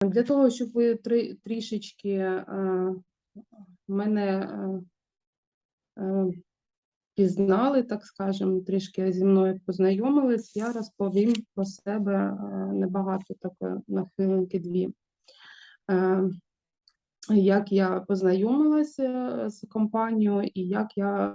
Для того, щоб ви трішечки е, мене е, е, пізнали, так скажемо, трішки зі мною познайомились, я розповім про себе небагато таке на хвилинки дві. Як я познайомилася з компанією і як я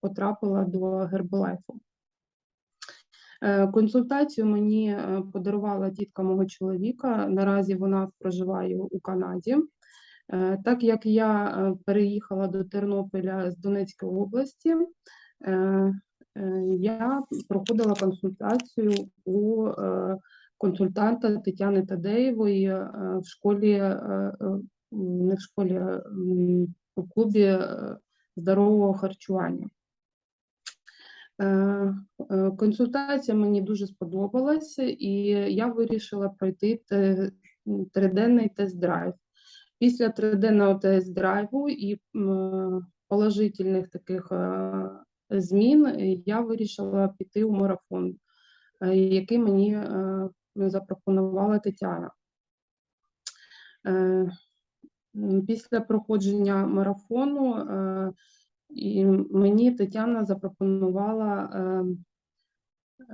потрапила до Herbalife. Е, Консультацію мені е, подарувала тітка мого чоловіка. Наразі вона проживає у Канаді. Е, Так як я переїхала до Тернополя з Донецької області, я проходила консультацію у консультанта Тетяни Тадеєвої в школі, не в школі, у клубі здорового харчування. Е, е, Консультація мені дуже сподобалася, і я вирішила пройти триденний тест-драйв. Після триденного тест-драйву і положительних таких е, змін я вирішила піти у марафон, який мені запропонувала Тетяна. Після проходження марафону і мені Тетяна запропонувала е,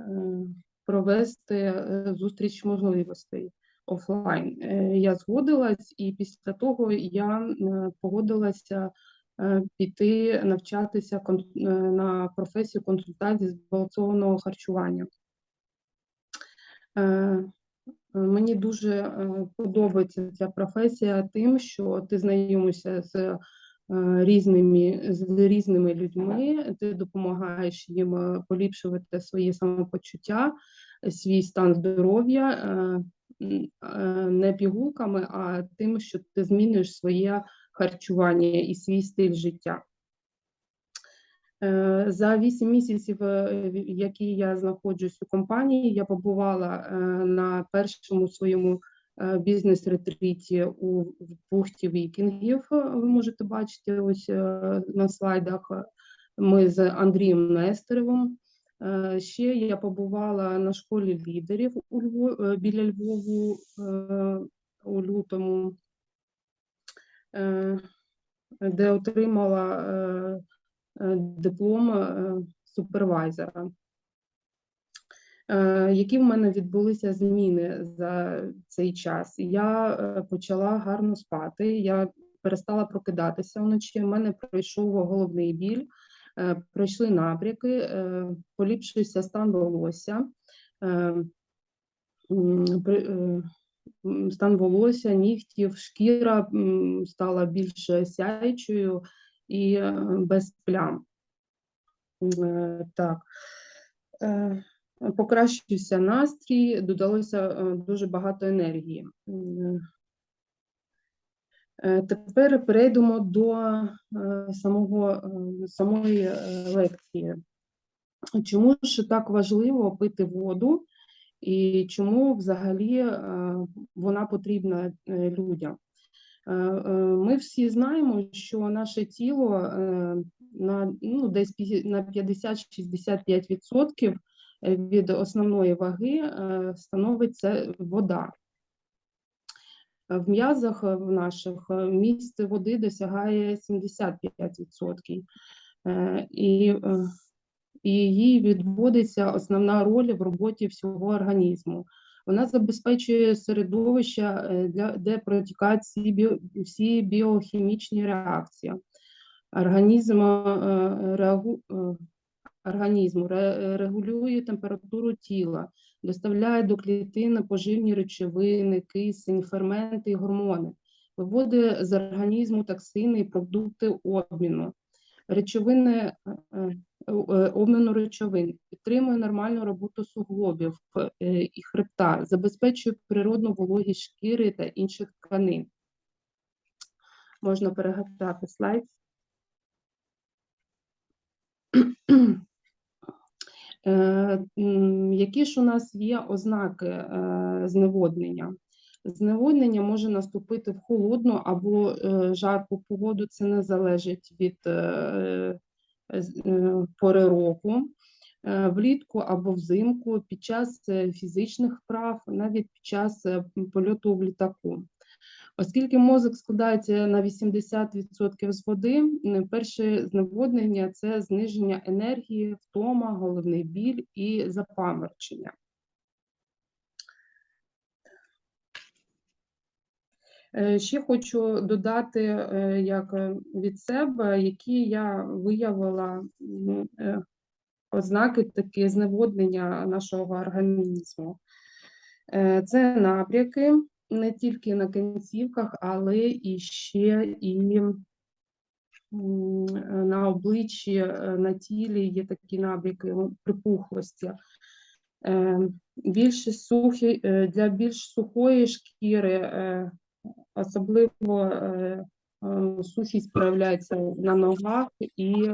е, провести е, зустріч можливостей офлайн. Я згодилась, і після того я погодилася піти навчатися кон- на професію консультації з збалансованого харчування. Мені дуже подобається ця професія тим, що ти знайомишся з різними, з різними людьми, ти допомагаєш їм е, поліпшувати своє самопочуття, свій стан здоров'я е, е, не пігулками, а тим, що ти змінюєш своє харчування і свій стиль життя. Е, За 8 місяців, е, які я знаходжусь у компанії, я побувала е, на першому своєму е, бізнес-ретриті у бухті Вікінгів. Е, Ви можете бачити ось е, на слайдах. Ми з Андрієм Нестеровим. Е, Ще я побувала на школі лідерів у Львов, біля Львову у лютому, де отримала диплом супервайзера. Е, Які в мене відбулися зміни за цей час? Я е, почала гарно спати, я перестала прокидатися вночі. У мене пройшов головний біль, е, пройшли набряки, е, поліпшився стан волосся. Стан волосся, нігтів, шкіра стала більш сяючою і без плям. Так. Покращився настрій, додалося е, дуже багато енергії. Е, Тепер перейдемо до е, самого, самої лекції. Чому ж так важливо пити воду і чому взагалі вона потрібна людям? Ми всі знаємо, що наше тіло на ну, десь на 50-65% від основної ваги е, становить це вода. В м'язах е, в наших е, місць води досягає 75%. Е, І, і їй відводиться основна роль в роботі всього організму. Вона забезпечує середовище, для, де протікають всі, біо, всі біохімічні реакції. Організм, реагу, е, організму регулює температуру тіла, доставляє до клітини поживні речовини, кисень, ферменти і гормони, виводить з організму токсини і продукти обміну, речовини е, е, е, обміну речовин, підтримує нормальну роботу суглобів і хребта, забезпечує природну вологість шкіри та інших тканин. Можна перегортати слайд. Е, Які ж у нас є ознаки е, зневоднення? Зневоднення може наступити в холодну або е, жарку погоду, це не залежить від пори року. влітку або взимку, під час фізичних вправ, навіть під час польоту в літаку. Оскільки мозок складається на 80% з води, перше зневоднення це зниження енергії, втома, головний біль і запаморочення. Е, Ще хочу додати, е, як е, від себе, які я виявила ознаки такі зневоднення нашого організму. Це набряки не тільки на кінцівках, але і ще і на обличчі, е, на тілі є такі набряки ну, припухлості. Е, Більш сухі, е, для більш сухої шкіри, особливо сухість проявляється на ногах і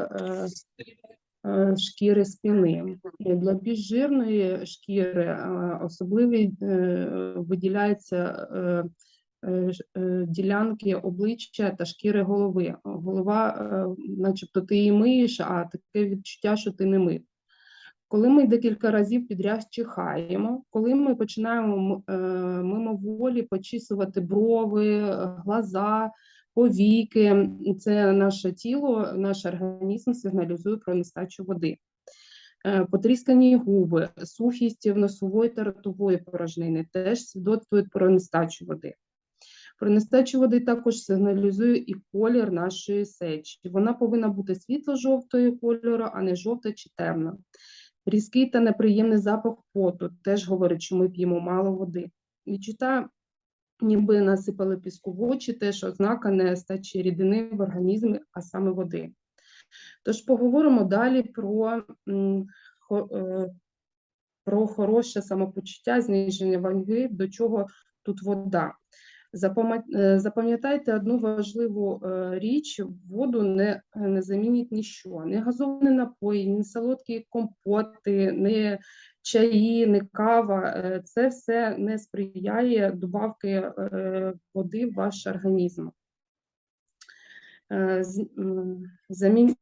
шкіри спини. Для більш жирної шкіри е, особливі е, виділяються е, е, е, ділянки обличчя та шкіри голови. Голова, е, начебто, ти її миєш, а таке відчуття, що ти не мив. Коли ми декілька разів підряд чихаємо, коли ми починаємо е, мимоволі почісувати брови, е, глаза, повіки, це наше тіло, наш організм сигналізує про нестачу води. Е, Потріскані губи, сухість носової та ротової порожнини теж свідоцтвують про нестачу води. Про нестачу води також сигналізує і колір нашої сечі. Вона повинна бути світло-жовтої кольору, а не жовта чи темна. Різкий та неприємний запах поту теж говорить, що ми п'ємо мало води. Відчуття, ніби насипали піску в очі, теж ознака нестачі рідини в організмі, а саме води. Тож поговоримо далі про, е, про хороше самопочуття, зниження ваги, до чого тут вода. Е, Запам'ятайте одну важливу е, річ: воду не, не замінить ніщо. Не газовані напої, ні солодкі компоти, не чаї, не кава. е, Це все не сприяє добавки води в ваш організм. Замін...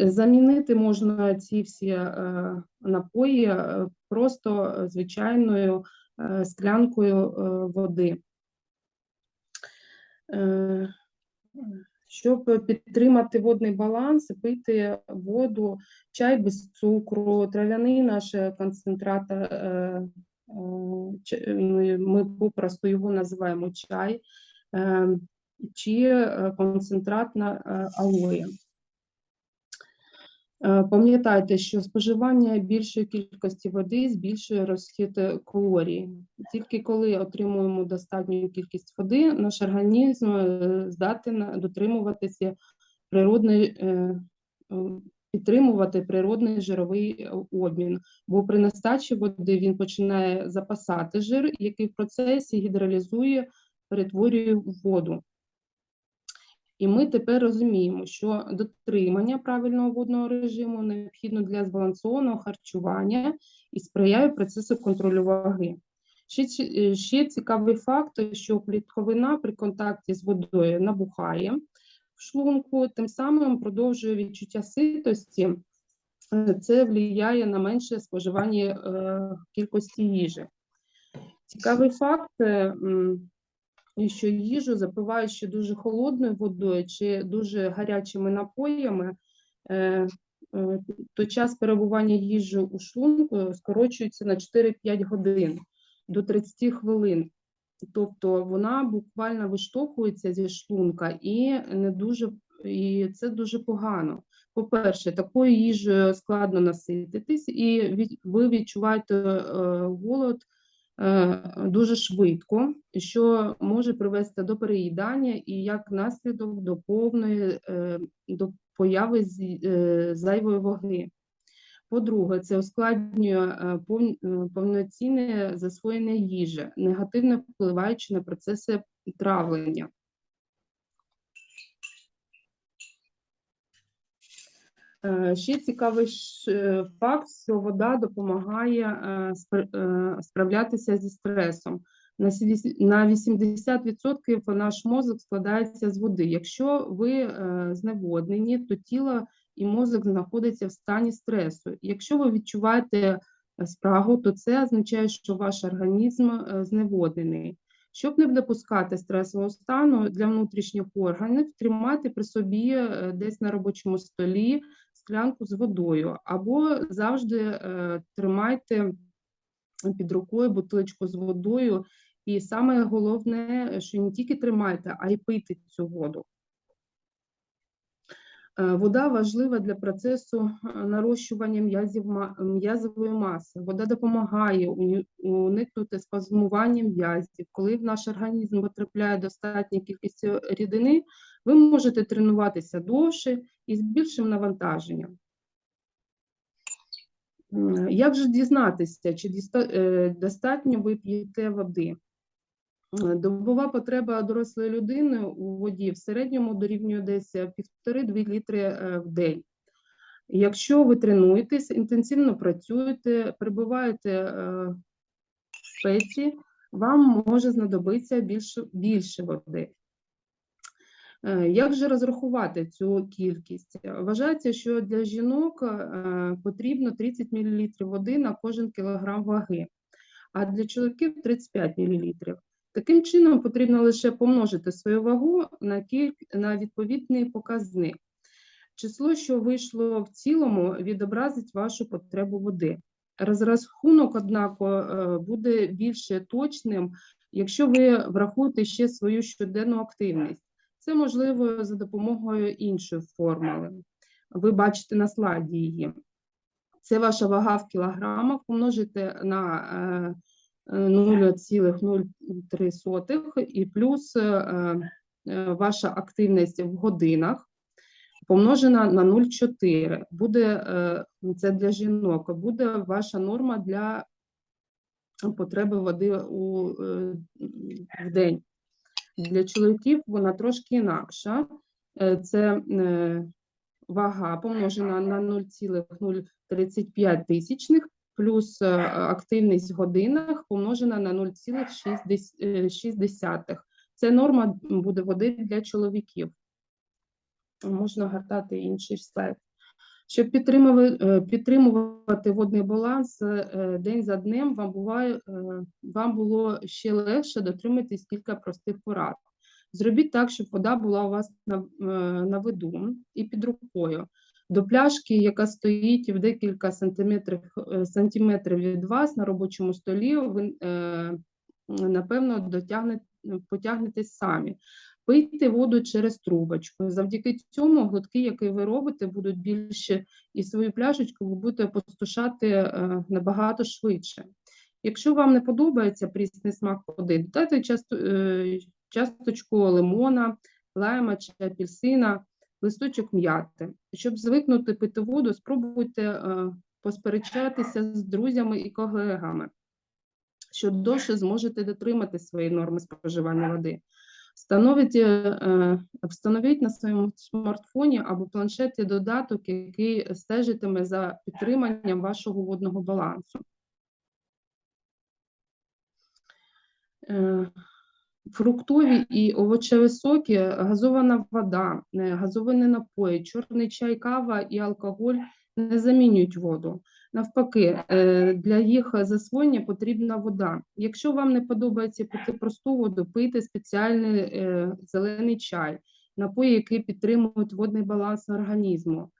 замінити можна ці всі е, напої е, просто звичайною е, склянкою води. Щоб підтримати водний баланс, пити воду, чай без цукру, трав'яний наш концентрат, ми попросту його називаємо чай, чи концентрат на алоє. Е, Пам'ятайте, що споживання більшої кількості води збільшує розхід е, калорій. Тільки коли отримуємо достатню кількість води, наш організм е, здатен дотримуватися природної, е, підтримувати природний жировий обмін. Бо при нестачі води він починає запасати жир, який в процесі гідролізує, перетворює воду. І ми тепер розуміємо, що дотримання правильного водного режиму необхідно для збалансованого харчування і сприяє процесу контролю ваги. Ще, е, ще цікавий факт, що клітковина при контакті з водою набухає в шлунку, тим самим продовжує відчуття ситості. Е, Це впливає на менше споживання е, кількості їжі. Цікавий факт, що їжу запивають ще дуже холодною водою чи дуже гарячими напоями, е, е, то час перебування їжі у шлунку скорочується на 4-5 годин до 30 хвилин. Тобто вона буквально виштовхується зі шлунка і не дуже і це дуже погано. По-перше, такою їжею складно насититись, і ви відчуваєте е, голод дуже швидко, що може привести до переїдання і як наслідок до повної е, до появи е, зайвої ваги. По-друге, це ускладнює е, пов- е, повноцінне засвоєння їжі, негативно впливаючи на процеси травлення. Ще цікавий е, факт, що вода допомагає е, е, справлятися зі стресом. На сі- на 80% наш мозок складається з води. Якщо ви е, зневоднені, то тіло і мозок знаходяться в стані стресу. Якщо ви відчуваєте е, спрагу, то це означає, що ваш організм е, зневоднений. Щоб не допускати стресового стану для внутрішніх органів, тримайте при собі е, десь на робочому столі склянку з водою, або завжди е, тримайте під рукою бутилочку з водою. І саме головне, що не тільки тримайте, а й пийте цю воду. Е, Вода важлива для процесу е, нарощування м'язів м'язової маси. Вода допомагає уникнути спазмування м'язів. Коли в наш організм потрапляє достатня кількість рідини, ви можете тренуватися довше і з більшим навантаженням. Як же дізнатися, чи е, достатньо ви п'єте води? Добова потреба дорослої людини у воді в середньому дорівнює десь 1,5-2 літри е, в день. Якщо ви тренуєтесь, інтенсивно працюєте, перебуваєте е, в спеці, вам може знадобитися більше, більше води. Е, Як же розрахувати цю кількість? Вважається, що для жінок е, потрібно 30 мл води на кожен кілограм ваги, а для чоловіків 35 мл. Таким чином, потрібно лише помножити свою вагу на, кіль... на відповідний показник. Число, що вийшло в цілому, відобразить вашу потребу води. Розрахунок, однак, е, буде більше точним, якщо ви врахуєте ще свою щоденну активність. Це можливо за допомогою іншої формули. Ви бачите на слайді її. Це ваша вага в кілограмах, помножите на е, е, 0,03 і плюс е, е, ваша активність в годинах помножена на 0,4. Буде е, це для жінок, буде ваша норма для потреби води у, е, в день. Для чоловіків вона трошки інакша. Е, Це е, вага помножена на 0,035 тисячних плюс е, активність в годинах помножена на 0,6. Це норма буде води для чоловіків. Можна гортати інший слайд. Щоб підтримувати, е, водний баланс е, день за днем, вам, буває, е, вам було ще легше дотриматись кілька простих порад. Зробіть так, щоб вода була у вас на, на виду і під рукою. До пляшки, яка стоїть в декілька сантиметрів, сантиметрів від вас на робочому столі, ви, напевно, дотягнете, потягнетесь самі. Пийте воду через трубочку. Завдяки цьому глотки, які ви робите, будуть більше, і свою пляшечку ви будете опустошати е, набагато швидше. Якщо вам не подобається прісний смак води, додайте е, часточку лимона, лайма чи апельсина, листочок м'яти. Щоб звикнути пити воду, спробуйте е, посперечатися з друзями і колегами, що довше зможете дотримати свої норми споживання води. Встановіть, е, встановіть на своєму смартфоні або планшеті додаток, який стежитиме за підтриманням вашого водного балансу. Е, Фруктові і овочеві соки, газована вода, е, газовані напої, чорний чай, кава і алкоголь не замінюють воду. Навпаки, е, для їх засвоєння потрібна вода. Якщо вам не подобається пити просту воду, пийте спеціальний е, зелений чай, напої, які підтримують водний баланс організму.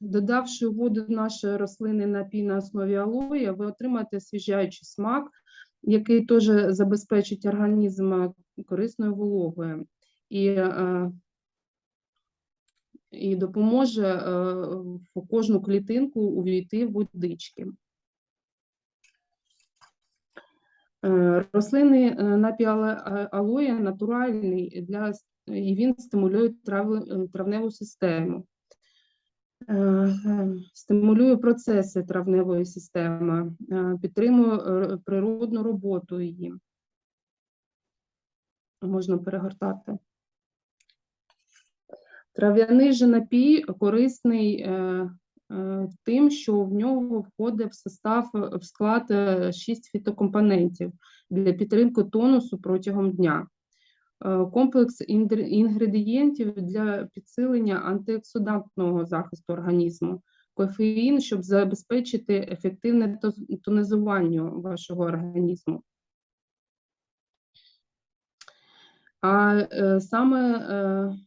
Додавши воду нашої рослини напій на основі алоє, ви отримаєте свіжаючий смак, який теж забезпечить організм корисною вологою. І е, і допоможе е, в кожну клітинку увійти в водички. Е, Рослинний е, напій але- алоє натуральний для, і він стимулює трав- травневу систему. Стимулює процеси травневої системи, підтримує природну роботу її. Можна перегортати. Трав'яний же напій корисний е, е, тим, що в нього входить в состав, е, в склад 6 фітокомпонентів, для підтримки тонусу протягом дня. Е, Комплекс інгредієнтів для підсилення антиоксидантного захисту організму. Кофеїн, щоб забезпечити ефективне тонізування вашого організму. А е, саме е, е,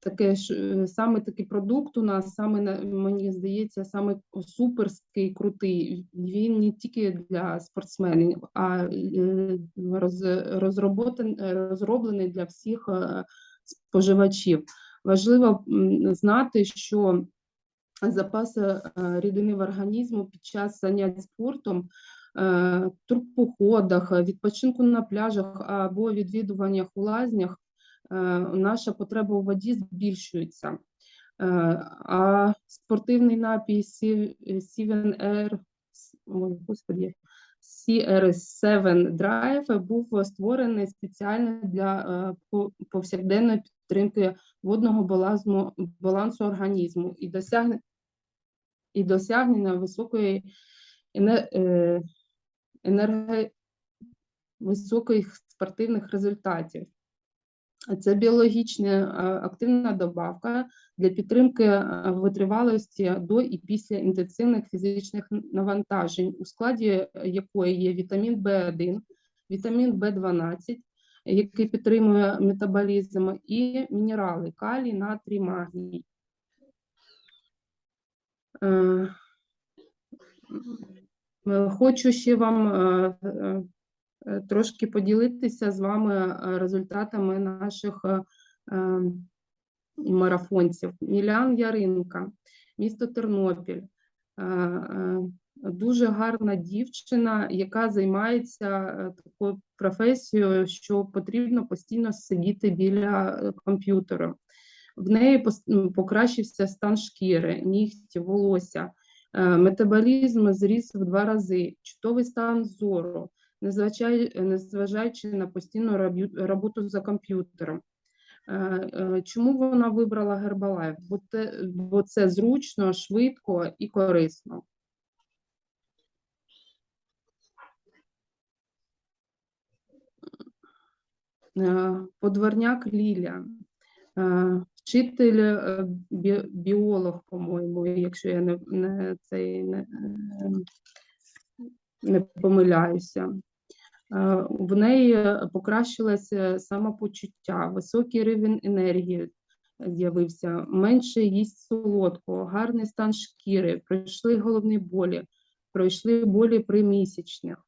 таке ж е, саме такий продукт у нас, саме мені здається, саме суперський, крутий. Він не тільки для спортсменів, а е, роз, е, розроблений для всіх е, споживачів. Важливо знати, що запаси е, рідини в організму під час занять спортом, е, турпоходах, е, відпочинку на пляжах або відвідуваннях у лазнях, е, наша потреба у воді збільшується. Е, А спортивний напій Сі- 7R, ой, господи, CR7 Drive був створений спеціально для е, повсякденної підтримки водного балансу, балансу організму і досягнення, і досягнення високої ене- е, енерго, високих спортивних результатів. Це біологічна е, активна добавка для підтримки е, витривалості до і після інтенсивних фізичних навантажень, у складі якої є вітамін В1, вітамін В12, який підтримує метаболізм, і мінерали калій, натрій, магній. Е, е, Хочу ще вам е, е, е, трошки поділитися з вами е, результатами наших е, е, марафонців. Мілян Яринка, місто Тернопіль. Е, е, Дуже гарна дівчина, яка займається е, такою професією, що потрібно постійно сидіти біля е, комп'ютера. В неї покращився стан шкіри, нігті, волосся, е, метаболізм зріс в два рази, чудовий стан зору, незважаючи на постійну роботу за комп'ютером. Е, е, Чому вона вибрала Herbalife? Бо, те, бо це зручно, швидко і корисно. Е, Подворняк Ліля, е, вчитель, е, біолог, по-моєму, якщо я не, не, цей, не, не помиляюся. Е, В неї покращилося самопочуття, високий рівень енергії з'явився, менше їсть солодкого, гарний стан шкіри, пройшли головні болі, пройшли болі при місячних.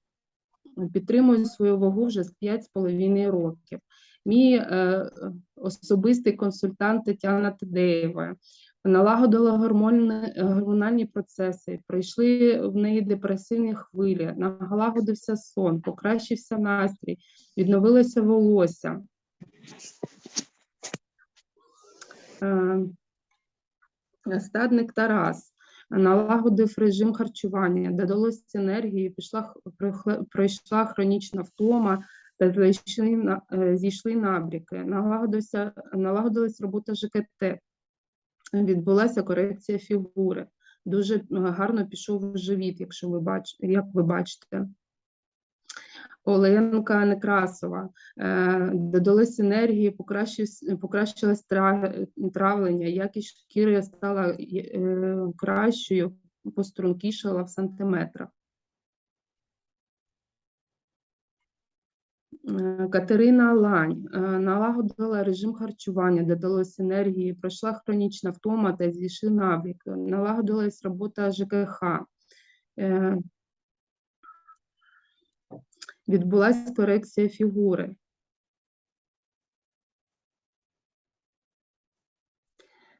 Підтримую свою вагу вже з 5,5 років. Мій е, особистий консультант Тетяна Тедеєва налагодила гормони, гормональні процеси, пройшли в неї депресивні хвилі, налагодився сон, покращився настрій, відновилося волосся. Е, Стадник Тарас налагодив режим харчування, додалось енергії, пішла, пройшла хронічна втома та зійшли, е, зійшли набріки, налагодився, налагодилась робота ЖКТ, відбулася корекція фігури. Дуже е, гарно пішов живіт, якщо ви бач, як ви бачите. Оленка Некрасова. Е, Додалось енергії, покращилось травлення, якість шкіри стала е, кращою, пострункішала в сантиметрах. Е, Катерина Лань е, налагодила режим харчування, додалось енергії, пройшла хронічна втома та зійшли набрік, налагодилась робота ЖКХ. Е, Відбулася корекція фігури.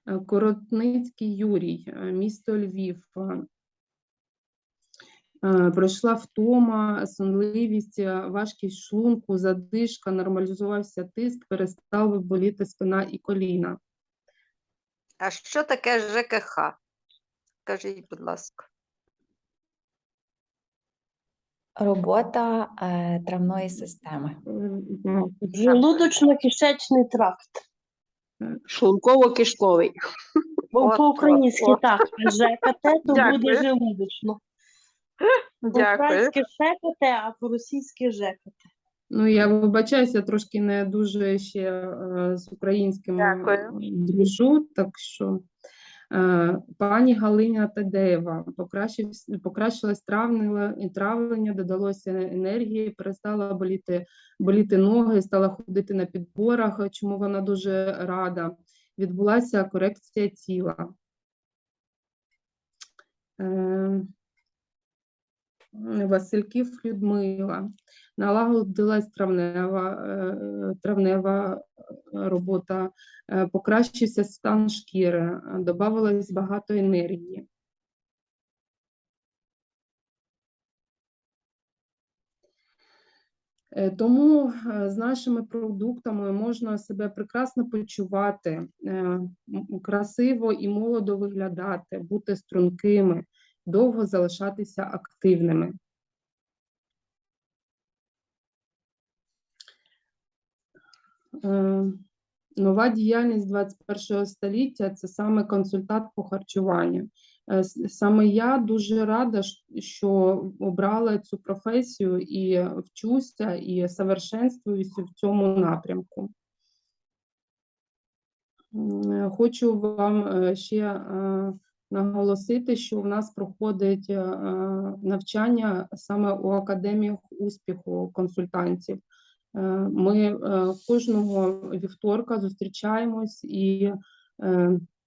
Е, Коротницький Юрій, е, місто Львів. Е, Пройшла втома, сонливість, е, важкість шлунку, задишка, нормалізувався тиск, перестали боліти спина і коліна. А що таке ЖКХ? Скажіть, будь ласка. Робота е, травної системи. Е, Желудочно-кишечний тракт. Шлунково-кишковий. По-українськи так, ЖКТ то буде желудочно. Дякую. По-українськи шекоте, а по-російськи жекоте. Ну, я вибачаюся, трошки не дуже ще е, з українським Дякую. дружу, так що е, пані Галина Тадеєва покращилось травлення, травлення, додалося енергії, перестала боліти, боліти ноги, стала ходити на підборах, чому вона дуже рада. Відбулася корекція тіла. Е, Васильків Людмила налагодилась травнева, е, травнева робота, е, покращився стан шкіри, додавалось багато енергії. Е, Тому е, з нашими продуктами можна себе прекрасно почувати, е, красиво і молодо виглядати, бути стрункими, довго залишатися активними. Е, Нова діяльність 21 століття це саме консультант по харчуванню. Е, Саме я дуже рада, що обрала цю професію і вчуся, і совершенствуюся в цьому напрямку. Е, Хочу вам ще наголосити, що в нас проходить е, навчання саме у академіях успіху консультантів. Е, Ми е, кожного вівторка зустрічаємось і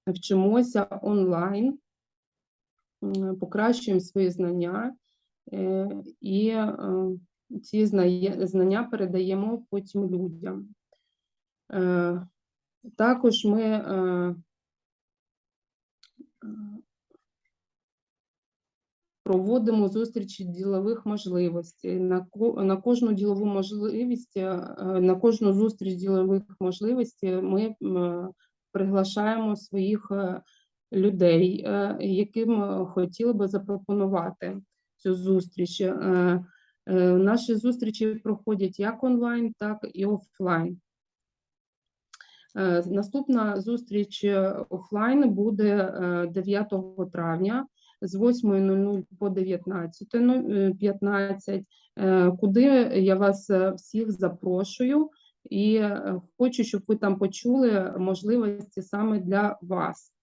вчимося онлайн, покращуємо свої знання і ці знання передаємо потім людям. Також ми е, е, проводимо зустрічі ділових можливостей. На, на кожну ділову можливість, е, на кожну зустріч ділових можливостей ми приглашаємо своїх е, людей, е, яким хотіли би запропонувати цю зустріч. Наші зустрічі проходять як онлайн, так і офлайн. Наступна зустріч офлайн буде е, 9 травня з 8.00 по 19.15, е, куди я вас е, всіх запрошую і е, хочу, щоб ви там почули можливості саме для вас.